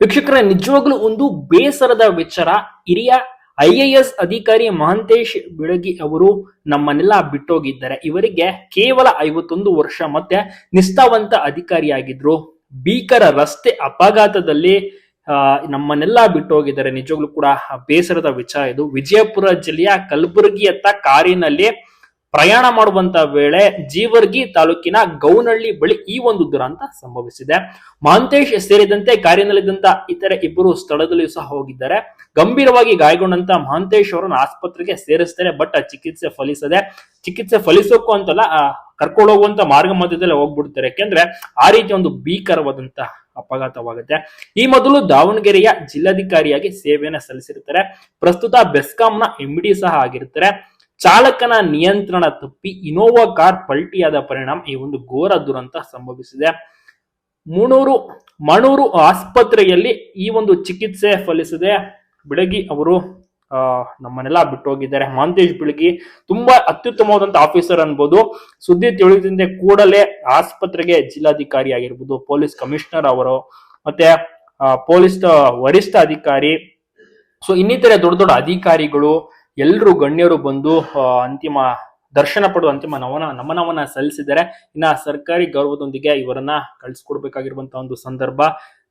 ವೀಕ್ಷಕರೇ ನಿಜವಾಗ್ಲೂ ಒಂದು ಬೇಸರದ ವಿಚಾರ. ಹಿರಿಯ ಐ ಎ ಎಸ್ ಅಧಿಕಾರಿ ಮಹಂತೇಶ್ ಬಿಳಗಿ ಅವರು ನಮ್ಮನ್ನೆಲ್ಲ ಬಿಟ್ಟೋಗಿದ್ದಾರೆ. ಇವರಿಗೆ ಕೇವಲ ಐವತ್ತೊಂದು ವರ್ಷ ಮತ್ತೆ ನಿಷ್ಠಾವಂತ ಅಧಿಕಾರಿಯಾಗಿದ್ರು. ಭೀಕರ ರಸ್ತೆ ಅಪಘಾತದಲ್ಲಿ ಆ, ನಮ್ಮನ್ನೆಲ್ಲ ಬಿಟ್ಟೋಗಿದ್ದಾರೆ. ನಿಜವಾಗ್ಲೂ ಕೂಡ ಬೇಸರದ ವಿಚಾರ ಇದು. ವಿಜಯಪುರ ಜಿಲ್ಲೆಯ ಕಲಬುರಗಿಯತ್ತ ಕಾರಿನಲ್ಲಿ ಪ್ರಯಾಣ ಮಾಡುವಂತ ವೇಳೆ ಜೀವರ್ಗಿ ತಾಲೂಕಿನ ಗೌನಹಳ್ಳಿ ಬಳಿ ಈ ಒಂದು ದುರಂತ ಸಂಭವಿಸಿದೆ. ಮಾಂತೇಶ್ ಸೇರಿದಂತೆ ಕಾರಿನಲ್ಲಿದ್ದಂತ ಇತರೆ ಇಬ್ಬರು ಸ್ಥಳದಲ್ಲಿ ಸಹ ಹೋಗಿದ್ದಾರೆ. ಗಂಭೀರವಾಗಿ ಗಾಯಗೊಂಡಂತ ಮಾಂತೇಶ್ ಅವರನ್ನು ಆಸ್ಪತ್ರೆಗೆ ಸೇರಿಸ್ತಾರೆ, ಬಟ್ ಚಿಕಿತ್ಸೆ ಫಲಿಸದೆ, ಚಿಕಿತ್ಸೆ ಫಲಿಸೋಕು ಅಂತಲ್ಲ ಕರ್ಕೊಂಡು ಹೋಗುವಂತ ಮಾರ್ಗ ಮಧ್ಯದಲ್ಲಿ ಹೋಗ್ಬಿಡ್ತಾರೆ. ಯಾಕೆಂದ್ರೆ ಆ ರೀತಿ ಒಂದು ಭೀಕರವಾದಂತ ಅಪಘಾತವಾಗುತ್ತೆ. ಈ ಮೊದಲು ದಾವಣಗೆರೆಯ ಜಿಲ್ಲಾಧಿಕಾರಿಯಾಗಿ ಸೇವೆಯನ್ನು ಸಲ್ಲಿಸಿರ್ತಾರೆ. ಪ್ರಸ್ತುತ ಬೆಸ್ಕಾಂನ ಎಂಡಿ ಸಹ ಆಗಿರ್ತಾರೆ. ಚಾಲಕನ ನಿಯಂತ್ರಣ ತಪ್ಪಿ ಇನೋವಾ ಕಾರ್ ಪಲ್ಟಿಯಾದ ಪರಿಣಾಮ ಈ ಒಂದು ಘೋರ ದುರಂತ ಸಂಭವಿಸಿದೆ. ಮುಣೂರು ಮಣೂರು ಆಸ್ಪತ್ರೆಯಲ್ಲಿ ಈ ಒಂದು ಚಿಕಿತ್ಸೆ ಫಲಿಸದೆ. ಬೆಳಗಿ ಅವರು ನಮ್ಮನ್ನೆಲ್ಲ ಬಿಟ್ಟು ಹೋಗಿದ್ದಾರೆ ಮಹಂತೇಶ್ ಬಿಳಗಿ ತುಂಬಾ ಅತ್ಯುತ್ತಮವಾದಂತ ಆಫೀಸರ್ ಅನ್ಬೋದು. ಸುದ್ದಿ ತಿಳಿದಿಂದ ಕೂಡಲೇ ಆಸ್ಪತ್ರೆಗೆ ಜಿಲ್ಲಾಧಿಕಾರಿ ಆಗಿರ್ಬೋದು, ಪೊಲೀಸ್ ಕಮಿಷನರ್ ಅವರು, ಮತ್ತೆ ಪೊಲೀಸ್ ವರಿಷ್ಠ ಅಧಿಕಾರಿ, ಸೊ ಇನ್ನಿತರೆ ದೊಡ್ಡ ದೊಡ್ಡ ಅಧಿಕಾರಿಗಳು ಎಲ್ಲರೂ ಗಣ್ಯರು ಬಂದು ಅಂತಿಮ ದರ್ಶನ ಪಡೆದು ಅಂತಿಮ ನಮನ, ನಮನವನ್ನ ಸಲ್ಲಿಸಿದ್ದಾರೆ ಇನ್ನ ಸರ್ಕಾರಿ ಗೌರವದೊಂದಿಗೆ ಇವರನ್ನ ಕಳಿಸ್ಕೊಡ್ಬೇಕಾಗಿರುವಂತಹ ಒಂದು ಸಂದರ್ಭ.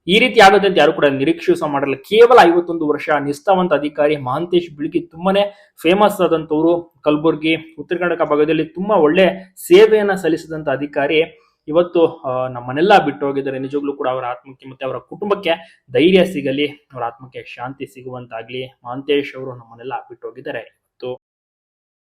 ಈ ರೀತಿ ಆಗುತ್ತೆ ಅಂತ ಯಾರು ಕೂಡ ನಿರೀಕ್ಷೆ ಸಹ ಮಾಡಲ್ಲ. ಕೇವಲ ಐವತ್ತೊಂದು ವರ್ಷ ನಿಷ್ಠಾವಂತ ಅಧಿಕಾರಿ ಮಹಾಂತೇಶ್ ಬಿಳಿಗಿ ತುಂಬಾನೇ ಫೇಮಸ್ ಆದಂತವರು. ಕಲಬುರ್ಗಿ, ಉತ್ತರ ಕರ್ನಾಟಕ ಭಾಗದಲ್ಲಿ ತುಂಬಾ ಒಳ್ಳೆ ಸೇವೆಯನ್ನ ಸಲ್ಲಿಸಿದಂತ ಅಧಿಕಾರಿ. ಇವತ್ತು ನಮ್ಮನ್ನೆಲ್ಲ ಬಿಟ್ಟು ಹೋಗಿದ್ದಾರೆ ನಿಜವಾಗ್ಲೂ ಕೂಡ ಅವರ ಆತ್ಮಕ್ಕೆ ಮತ್ತೆ ಅವರ ಕುಟುಂಬಕ್ಕೆ ಧೈರ್ಯ ಸಿಗಲಿ, ಅವರ ಆತ್ಮಕ್ಕೆ ಶಾಂತಿ ಸಿಗುವಂತಾಗ್ಲಿ. ಮಾಂತೇಶ್ ಅವರು ನಮ್ಮನ್ನೆಲ್ಲ ಬಿಟ್ಟು ಹೋಗಿದ್ದಾರೆ ಇವತ್ತು